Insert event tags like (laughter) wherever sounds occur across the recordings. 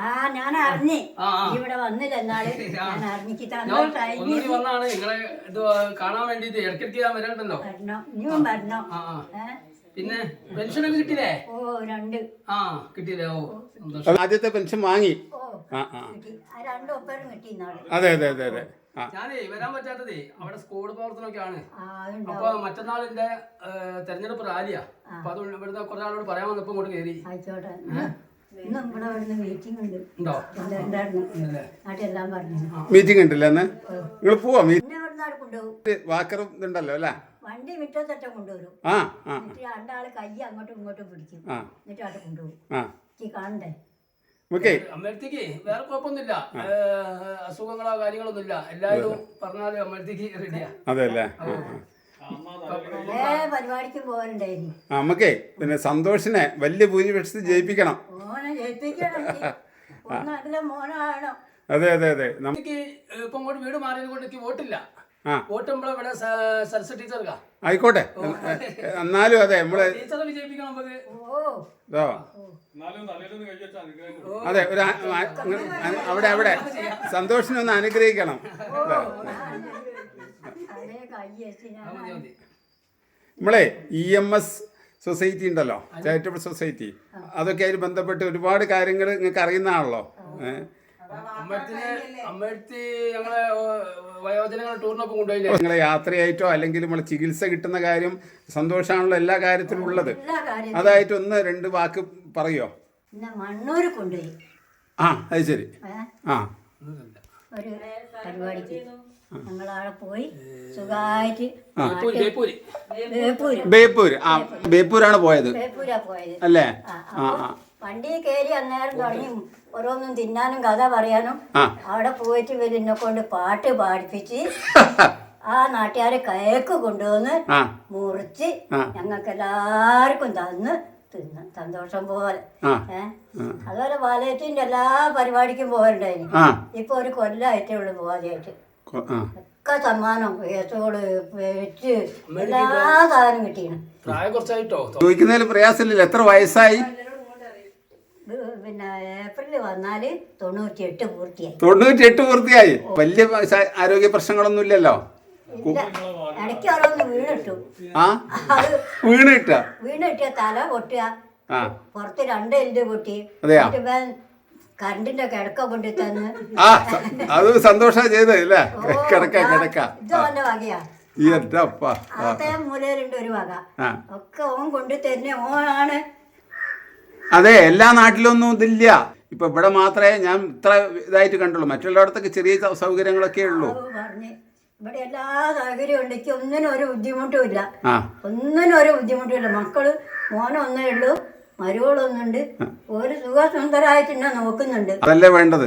ആ ഞാൻ അറിഞ്ഞ്. ഇവിടെ വന്നില്ല ഞാൻ അറിഞ്ഞിട്ട് വന്നാണ് നിങ്ങളെ ഇത് കാണാൻ വേണ്ടിട്ട് ഇടയ്ക്കിടയ്ക്ക് ഞാൻ വരണ്ടല്ലോ വരണോ. ഇനിയും വരണോ. ആ ആ. ഏ? പിന്നെ പെൻഷനൊക്കെ കിട്ടിയില്ലേ? ഓ രണ്ട്. ആ കിട്ടിയില്ലേ? ഓ സന്തോഷം. ആദ്യത്തെ പെൻഷൻ വാങ്ങി. ആ ആ. കിട്ടി. രണ്ട് ഒപ്പരം കിട്ടി ഇന്നാൾ. അതെ അതെ അതെ അതെ. ഞാനേ വരാൻ പറ്റാത്തതേ അവിടെ സ്കൂൾ പ്രവർത്തനമൊക്കെയാണ്. അപ്പൊ മറ്റന്നാളിന്റെ തെരഞ്ഞെടുപ്പ് റാലിയാ. അപ്പൊ അത് ഇവിടുത്തെ കുറെ ആളോട് പറയാൻ വന്നപ്പോ ഇങ്ങോട്ട് കയറി. ആയിക്കോട്ടെ. മീറ്റിംഗ് ഉണ്ടല്ലേ? അന്ന്? നിങ്ങൾ പോവാ വാക്കറും ഇതുണ്ടല്ലോ അല്ലേ? വണ്ടി മുറ്റത്തറ്റം കൊണ്ടുവരും. ആ ആ. എന്നിട്ട് രണ്ടാൾ കൈ അങ്ങോട്ടും ഇങ്ങോട്ടും പിടിക്കും. ആ. എന്നിട്ട് അവിടെ കൊണ്ടുപോകും. കാണണ്ടേ? ഓക്കെ. അമ്മയത്തേക്ക് വേറെ കുഴപ്പമൊന്നുമില്ല. അസുഖങ്ങളോ കാര്യങ്ങളൊന്നുമില്ല. എല്ലാവരും പറഞ്ഞാലും റെഡിയാ പരിപാടിക്കും പോകാനുണ്ടായിരുന്നു. നമുക്കേ പിന്നെ സന്തോഷിനെ വലിയ ഭൂരിപക്ഷത്തിൽ ജയിപ്പിക്കണം. അതെ അതെ അതെ. ഇപ്പൊ ഇങ്ങോട്ട് വീട് മാറിയത് കൊണ്ട് എനിക്ക് വോട്ടില്ല. ആ. വോട്ട് നമ്മളെ ഇവിടെ സ- സരസ്വതി ടീച്ചർക്കാ. ആയിക്കോട്ടെ. എന്നാലും അതെ നമ്മൾ ടീച്ചറെ വിജയിപ്പിക്കണം നമുക്ക്. ഓ. അതെ ഒരു അവിടെ അവിടെ. സന്തോഷിനെ ഒന്ന് അനുഗ്രഹിക്കണം. നമ്മളെ ഇ എം എസ് സൊസൈറ്റി ഉണ്ടല്ലോ ചാരിറ്റബിൾ സൊസൈറ്റി അതൊക്കെ അതിൽ ബന്ധപ്പെട്ട് ഒരുപാട് കാര്യങ്ങൾ നിങ്ങൾക്ക് അറിയുന്നതാണല്ലോ. നിങ്ങളെ യാത്രയായിട്ടോ അല്ലെങ്കിൽ നമ്മളെ ചികിത്സ കിട്ടുന്ന കാര്യം സന്തോഷമാണല്ലോ എല്ലാ കാര്യത്തിലും ഉള്ളത്. അതായിട്ട് ഒന്ന് രണ്ട് വാക്ക് പറയോ? മണ്ണൂർ കൊണ്ടുപോയി. ആ അത് ശരി? ആ. ഒരു പരിപാടിക്ക്. ഞങ്ങളവിടെ പോയി സുഖമായിട്ട് ബേപ്പൂര്. ആ ബേപ്പൂരാണ് പോയത്. ബേപ്പൂരാ പോയത്. അല്ലേ? വണ്ടി കയറി അന്നേരം തുടങ്ങി ഓരോന്നും തിന്നാനും കഥ പറയാനും അവിടെ പോയിട്ട് വരുന്ന കൊണ്ട് പാട്ട് പാടിപ്പിച്ച് (laughs) ആ നാട്ടുകാരെ കയക്ക് കൊണ്ടുവന്ന് മുറിച്ച്. ഞങ്ങൾക്ക് എല്ലാവർക്കും തന്ന് തിന്ന് സന്തോഷം പോലെ. ഏഹ് അതുപോലെ വാലയത്തിന്റെ എല്ലാ പരിപാടിക്കും പോകണ്ടായിരുന്നു ഇപ്പൊ ഒരു കൊല്ലായിട്ടേ ഉള്ളു പോവാതെയായിട്ട് ഒക്കെ സമ്മാനം കേസോട് വെച്ച് എല്ലാ സാധനം കിട്ടിയാണ് പ്രായം കുറച്ചായിട്ടോ? ചോദിക്കുന്നതിൽ പ്രയാസമില്ല എത്ര വയസ്സായി? പിന്നെ ഏപ്രിൽ വന്നാൽ തൊണ്ണൂറ്റി എട്ട് പൂർത്തിയായി. തൊണ്ണൂറ്റി എട്ട് പൂർത്തിയായി. വലിയ ആരോഗ്യ പ്രശ്നങ്ങളൊന്നും ഇല്ലല്ലോ ഇല്ല ഇടയ്ക്ക് ഓരോന്ന് വീണിട്ടു. ആ? അത് വീണ് കിട്ടുക വീണിട്ടിയ തല പൊട്ടുക ആ. പുറത്ത് രണ്ട് എല്ല് പൊട്ടി. അതെയോ? എന്നിട്ട് ഇവൻ കറണ്ടിന്റെ കിടക്ക കൊണ്ടു തന്ന്. ആ സ- അത് സന്തോഷം ചെയ്തത് അല്ലേ കിടക്ക കിടക്ക. ഇത് അവന്റെ വകയാ? ഈ എന്റെ അപ്പ ആ. അതേ മൂലയിലുണ്ട് ഒരു വക. ആ. ഒക്കെ ഓൻ കൊണ്ടു തരുന്ന ഓനാണ്. അതെ എല്ലാ നാട്ടിലൊന്നും ഇതില്ല. ഇപ്പൊ ഇവിടെ മാത്രമേ ഞാൻ ഇത്ര ഇതായിട്ട് കണ്ടുള്ളൂ. മറ്റുള്ളയിടത്തൊക്കെ ചെറിയ സൗ- സൗകര്യങ്ങളൊക്കെ ഉള്ളൂ. അത് പറഞ്ഞ്. ഇവിടെ എല്ലാ സൗകര്യവും ഉണ്ട്. എനിക്ക് ഒന്നിനും ഒരു ബുദ്ധിമുട്ടും ഇല്ല. ഒന്നിനും ഒരു ബുദ്ധിമുട്ടും ഇല്ല. മക്കൾ മോനൊന്നേ ഉള്ളൂ. മരുവളൊന്നുണ്ട് ഒരു സുഖസുന്ദരായിട്ട് എന്നെ നോക്കുന്നുണ്ട്. അതല്ലേ വേണ്ടത്?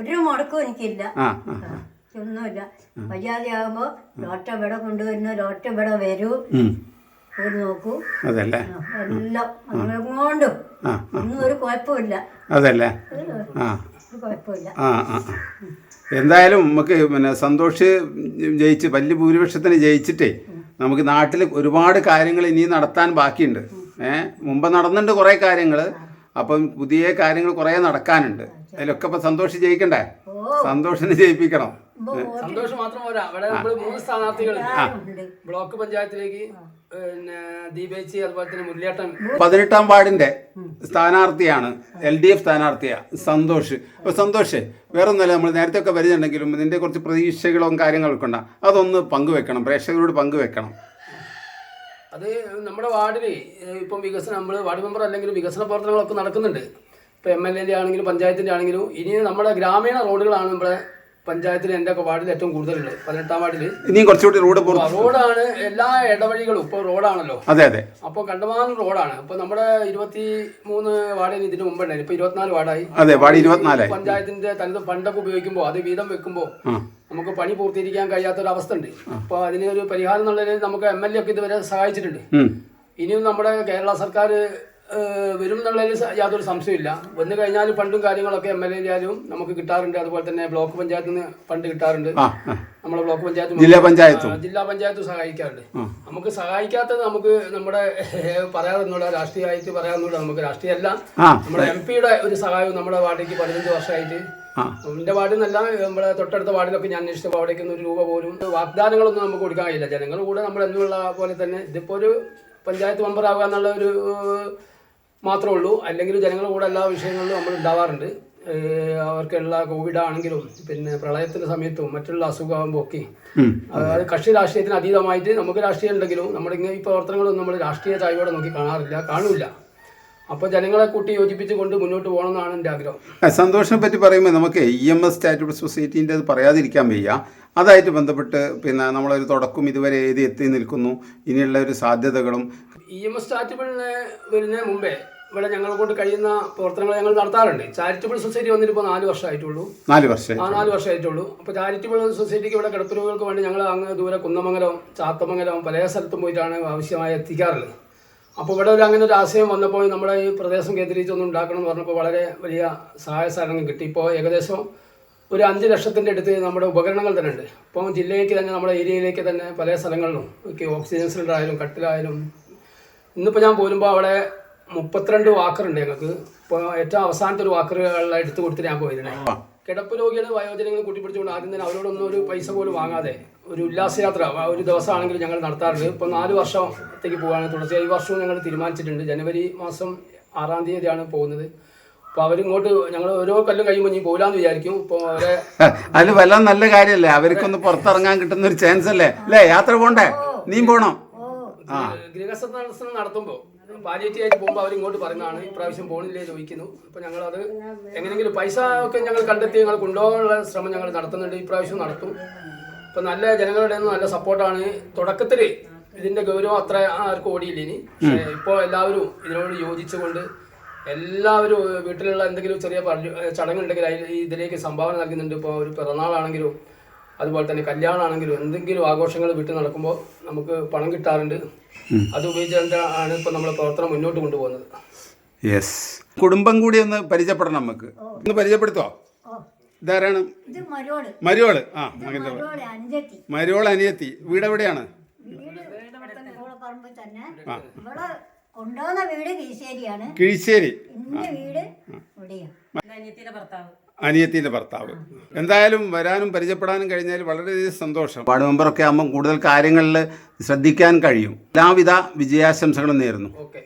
ഒരു മുടക്കും എനിക്കില്ല. ഒന്നുമില്ല വയ്യാതെയാകുമ്പോ ലോട്ട ഇവിടെ കൊണ്ടുവരുന്നു. ലോട്ട ഇവിടെ വരൂ. ഒരു നോക്കൂ. എല്ലാം അങ്ങോട്ടും. ഒന്നും ഒരു കുഴപ്പമില്ല. അതല്ലേ? കുഴപ്പമില്ല. എന്തായാലും നമുക്ക് പിന്നെ സന്തോഷ് ജയിച്ച് വലിയ ഭൂരിപക്ഷത്തിന് ജയിച്ചിട്ടേ നമുക്ക് നാട്ടിൽ ഒരുപാട് കാര്യങ്ങൾ ഇനി നടത്താൻ ബാക്കിയുണ്ട്. ഏ മുമ്പ് നടന്നിട്ടുണ്ട് കുറേ കാര്യങ്ങൾ അപ്പം പുതിയ കാര്യങ്ങൾ കുറേ നടക്കാനുണ്ട്. അതിലൊക്കെ ഇപ്പം സന്തോഷ് ജയിക്കണ്ടേ? സന്തോഷിനെ ജയിപ്പിക്കണം. സന്തോഷം മാത്രം പോരാ. അവിടെ മൂന്ന് ബ്ലോക്ക് പഞ്ചായത്തിലേക്ക് പിന്നെ ദീപേച്ചി അതുപോലെ തന്നെ മുരളിയേട്ടൻ. പതിനെട്ടാം വാർഡിന്റെ സ്ഥാനാർത്ഥിയാണ് എൽ ഡി എഫ് സ്ഥാനാർത്ഥിയാണ് സന്തോഷ്. അപ്പോൾ സന്തോഷ് വേറെ ഒന്നുമല്ല നമ്മൾ നേരത്തെ ഒക്കെ വരുന്നുണ്ടെങ്കിലും ഇതിന്റെ കുറച്ച് പ്രതീക്ഷകളും കാര്യങ്ങളൊക്കെ ഉണ്ടാകും അതൊന്ന് പങ്കുവെക്കണം പ്രേക്ഷകരോട് പങ്കുവെക്കണം. അത് നമ്മുടെ വാർഡിൽ ഇപ്പം വികസനം നമ്മൾ വാർഡ് മെമ്പർ അല്ലെങ്കിലും വികസന പ്രവർത്തനങ്ങളൊക്കെ നടക്കുന്നുണ്ട്. ഇപ്പം എം എൽ എന്റെ ആണെങ്കിലും പഞ്ചായത്തിന്റെ ആണെങ്കിലും ഇനി നമ്മുടെ ഗ്രാമീണ റോഡുകളാണ് നമ്മുടെ പഞ്ചായത്തിൽ എന്റെ ഒക്കെ വാർഡിൽ ഏറ്റവും കൂടുതലുണ്ട് പതിനെട്ടാം വാർഡിൽ ഇനിയും കുറച്ചുകൂടി റോഡ് റോഡാണ് എല്ലാ ഇടവഴികളും ഇപ്പോൾ റോഡാണല്ലോ. അതെ അതെ. അപ്പോൾ കണ്ടമാനം റോഡാണ്. അപ്പോൾ നമ്മുടെ ഇരുപത്തി മൂന്ന് വാർഡിന് ഇതിന് മുമ്പുണ്ടായിരുന്നു. ഇപ്പൊ ഇരുപത്തിനാല് വാർഡായി. അതെ വാർഡ് ഇരുപത്തിനാലായി. പഞ്ചായത്തിന്റെ തനത് ഫണ്ടൊക്കെ ഉപയോഗിക്കുമ്പോ അത് വീതം വെക്കുമ്പോ നമുക്ക് പണി പൂർത്തീകരിക്കാൻ കഴിയാത്തൊരവസ്ഥ ഉണ്ട് അപ്പോൾ അതിനൊരു പരിഹാരം എന്നുള്ളതിൽ നമുക്ക് എം എൽ എ ഒക്കെ ഇതുവരെ സഹായിച്ചിട്ടുണ്ട്. ഇനിയും നമ്മുടെ കേരള സർക്കാർ വരും എന്നുള്ളതിൽ യാതൊരു സംശയമില്ല വന്നു കഴിഞ്ഞാൽ ഫണ്ടും കാര്യങ്ങളൊക്കെ എം എൽ എ ആയാലും നമുക്ക് കിട്ടാറുണ്ട്. അതുപോലെ തന്നെ ബ്ലോക്ക് പഞ്ചായത്തിൽ നിന്ന് ഫണ്ട് കിട്ടാറുണ്ട്. നമ്മുടെ ബ്ലോക്ക് പഞ്ചായത്ത് ജില്ലാ പഞ്ചായത്ത്. ജില്ലാ പഞ്ചായത്ത് സഹായിക്കാറുണ്ട്. നമുക്ക് സഹായിക്കാത്തത് നമുക്ക് നമ്മുടെ (laughs) പറയാറൊന്നുമില്ല രാഷ്ട്രീയമായിട്ട് പറയാറൊന്നുമില്ല നമുക്ക് രാഷ്ട്രീയമല്ല. നമ്മുടെ എം പിയുടെ ഒരു സഹായവും നമ്മുടെ വാർഡിലേക്ക് പതിനഞ്ച് വർഷമായിട്ട്. എന്റെ വാർഡിൽ നിന്നല്ല നമ്മുടെ തൊട്ടടുത്ത വാർഡിലൊക്കെ ഞാൻ അന്വേഷിച്ചപ്പോൾ അവിടേക്ക് ഒരു രൂപ പോലും വാഗ്ദാനങ്ങളൊന്നും നമുക്ക് കൊടുക്കാൻ കഴിയില്ല. ജനങ്ങൾ കൂടെ നമ്മൾ എന്നുള്ള പോലെ തന്നെ ഇതിപ്പോ ഒരു പഞ്ചായത്ത് മെമ്പർ ആവുക എന്നുള്ള ഒരു മാത്രമേ ഉള്ളൂ അല്ലെങ്കിൽ ജനങ്ങളുടെ കൂടെ എല്ലാ വിഷയങ്ങളിലും നമ്മൾ ഉണ്ടാവാറുണ്ട്. അവർക്കുള്ള കോവിഡ് ആണെങ്കിലും പിന്നെ പ്രളയത്തിന്റെ സമയത്തും മറ്റുള്ള അസുഖമാകുമ്പോൾ ഒക്കെ. അതായത് കക്ഷി രാഷ്ട്രീയത്തിന് അതീതമായിട്ട് നമുക്ക് രാഷ്ട്രീയം ഉണ്ടെങ്കിലും നമ്മുടെ ഇങ്ങനെ ഈ പ്രവർത്തനങ്ങളൊന്നും നമ്മൾ രാഷ്ട്രീയ ചായ്വോടെ നോക്കി കാണാറില്ല കാണൂല അപ്പോൾ ജനങ്ങളെ കൂട്ടി യോജിപ്പിച്ചുകൊണ്ട് മുന്നോട്ട് പോകണം എന്നാണ് എന്റെ ആഗ്രഹം. സന്തോഷം സന്തോഷിനെ പറ്റി പറയുമ്പോൾ നമുക്ക് ഇ എം എസ് സ്റ്റാറ്റ് സൊസൈറ്റീന്റെ അത് പറയാതിരിക്കാൻ വയ്യ. അതായിട്ട് ബന്ധപ്പെട്ട് പിന്നെ നമ്മളൊരു തുടക്കം ഇതുവരെ എഴുതി എത്തി നിൽക്കുന്നു. ഇനിയുള്ള ഒരു സാധ്യതകളും ഇ എം എസ് ചാരിറ്റബിളിന് വരുന്നതിന് മുമ്പേ ഇവിടെ ഞങ്ങളെ കൊണ്ട് കഴിയുന്ന പ്രവർത്തനങ്ങൾ ഞങ്ങൾ നടത്താറുണ്ട്. ചാരിറ്റബിൾ സൊസൈറ്റി വന്നിട്ട് ഇപ്പോൾ നാല് വർഷമായിട്ടുള്ളൂ. നാല് വർഷം ആ നാല് വർഷമായിട്ടുള്ളൂ. അപ്പോൾ ചാരിറ്റബിൾ സൊസൈറ്റിക്ക് ഇവിടെ കിടപ്പ് രോഗികൾക്ക് വേണ്ടി ഞങ്ങൾ അങ്ങ് ദൂരെ കുന്നമംഗലം ചാത്തമംഗലം പല സ്ഥലത്തും പോയിട്ടാണ് ആവശ്യമായി എത്തിക്കാറുള്ളത്. അപ്പോൾ ഇവിടെ ഒരു അങ്ങനെ ഒരു ആശയം വന്നപ്പോൾ നമ്മുടെ ഈ പ്രദേശം കേന്ദ്രീകരിച്ചൊന്നും ഉണ്ടാക്കണം എന്ന് പറഞ്ഞപ്പോൾ വളരെ വലിയ സഹായ സഹകരണം കിട്ടി. ഇപ്പോൾ ഏകദേശം ഒരു അഞ്ച് ലക്ഷത്തിന്റെ അടുത്ത് നമ്മുടെ ഉപകരണങ്ങൾ തന്നെ ഉണ്ട് ഇപ്പോൾ ജില്ലയിലേക്ക് തന്നെ നമ്മുടെ ഏരിയയിലേക്ക് തന്നെ പല സ്ഥലങ്ങളിലും ഓക്സിജൻ സിലിണ്ടർ ആയാലും കട്ടിലായാലും ഇന്നിപ്പോൾ ഞാൻ പോരുമ്പോൾ അവിടെ മുപ്പത്തിരണ്ട് വാക്കറുണ്ട് ഞങ്ങൾക്ക്. ഇപ്പോൾ ഏറ്റവും അവസാനത്തെ ഒരു വാക്കറുകളെ എടുത്തു കൊടുത്തിട്ട് ഞാൻ പോയിരുന്നേ കിടപ്പ് രോഗികളെ വയോജനങ്ങൾ കൂട്ടിപ്പിടിച്ചുകൊണ്ട് ആദ്യം തന്നെ അവരോടൊന്നും ഒരു പൈസ പോലും വാങ്ങാതെ ഒരു ഉല്ലാസയാത്ര ആ ഒരു ദിവസമാണെങ്കിലും ഞങ്ങൾ നടത്താറുണ്ട്. ഇപ്പോൾ നാല് വർഷത്തേക്ക് പോകാണ് തുടർച്ചയായി ഈ വർഷവും ഞങ്ങൾ തീരുമാനിച്ചിട്ടുണ്ട്. ജനുവരി മാസം ആറാം തീയതിയാണ് പോകുന്നത്. അപ്പോൾ അവരിങ്ങോട്ട് ഞങ്ങൾ ഓരോ കല്ലും കഴിയുമ്പോൾ ഇനി പോലാന്ന് വിചാരിക്കും. ഇപ്പോൾ അവരെ (laughs) അതിൽ വല്ല നല്ല കാര്യമല്ലേ അവർക്കൊന്ന് പുറത്തിറങ്ങാൻ കിട്ടുന്ന ഒരു ചാൻസ് അല്ലേ? അല്ലേ? യാത്ര പോണ്ടേ? നീ പോണം? ഗൃഹസന്ദർശനം നടത്തുമ്പോൾ പാലിയേറ്റീവ് ആയിട്ട് പോകുമ്പോൾ അവരിങ്ങോട്ട് പറയുന്നതാണ് ഇപ്രാവശ്യം പോണില്ലേ ചോദിക്കുന്നു. ഞങ്ങൾ ഞങ്ങളത് എങ്ങനെയെങ്കിലും പൈസ ഒക്കെ ഞങ്ങൾ കണ്ടെത്തി ഞങ്ങൾ കൊണ്ടുപോകാനുള്ള ശ്രമം ഞങ്ങൾ നടത്തുന്നുണ്ട് ഇപ്രാവശ്യം നടത്തും. ഇപ്പൊ നല്ല ജനങ്ങളുടെ നല്ല സപ്പോർട്ടാണ്. തുടക്കത്തിൽ ഇതിന്റെ ഗൗരവം അത്ര ആർക്കും ഓടിയില്ല ഇനി. ഇപ്പോ ഇപ്പോൾ എല്ലാവരും ഇതിനോട് യോജിച്ചുകൊണ്ട് എല്ലാവരും വീട്ടിലുള്ള എന്തെങ്കിലും ചെറിയ ചടങ്ങുണ്ടെങ്കിൽ അതിൽ ഇതിലേക്ക് സംഭാവന നൽകുന്നുണ്ട്. ഇപ്പോൾ ഒരു പിറന്നാളാണെങ്കിലും അതുപോലെ തന്നെ കല്യാണമാണെങ്കിലും എന്തെങ്കിലും ആഘോഷങ്ങൾ വീട്ടിൽ നടക്കുമ്പോൾ നമുക്ക് പണം കിട്ടാറുണ്ട്. അത് ഉപയോഗിച്ചാണ് ഇപ്പോൾ നമ്മളെ പ്രവർത്തനം മുന്നോട്ട് കൊണ്ടുപോകുന്നത്. യെസ് കുടുംബം കൂടി ഒന്ന് പരിചയപ്പെടണം നമുക്ക്. ഒന്ന് പരിചയപ്പെടുത്തോ? ഇതാരാണ്? മരുവോൾ ആ മരുവോൾ അനിയത്തി. വീട് എവിടെയാണ്? വീട് പറമ്പിൽ തന്നെ. ഇവിടെ കൊണ്ടുവന്ന വീട് കിഴിശ്ശേരിയാണ് കിഴിശ്ശേരി വീട് അനിയത്തിന്റെ ഭർത്താവ്. എന്തായാലും വരാനും പരിചയപ്പെടാനും കഴിഞ്ഞാൽ വളരെയധികം സന്തോഷം. വാർഡ് മെമ്പറൊക്കെ ആകുമ്പോൾ കൂടുതൽ കാര്യങ്ങളിൽ ശ്രദ്ധിക്കാൻ കഴിയും. എല്ലാവിധ വിജയാശംസകളും നേരുന്നു. ഓക്കെ.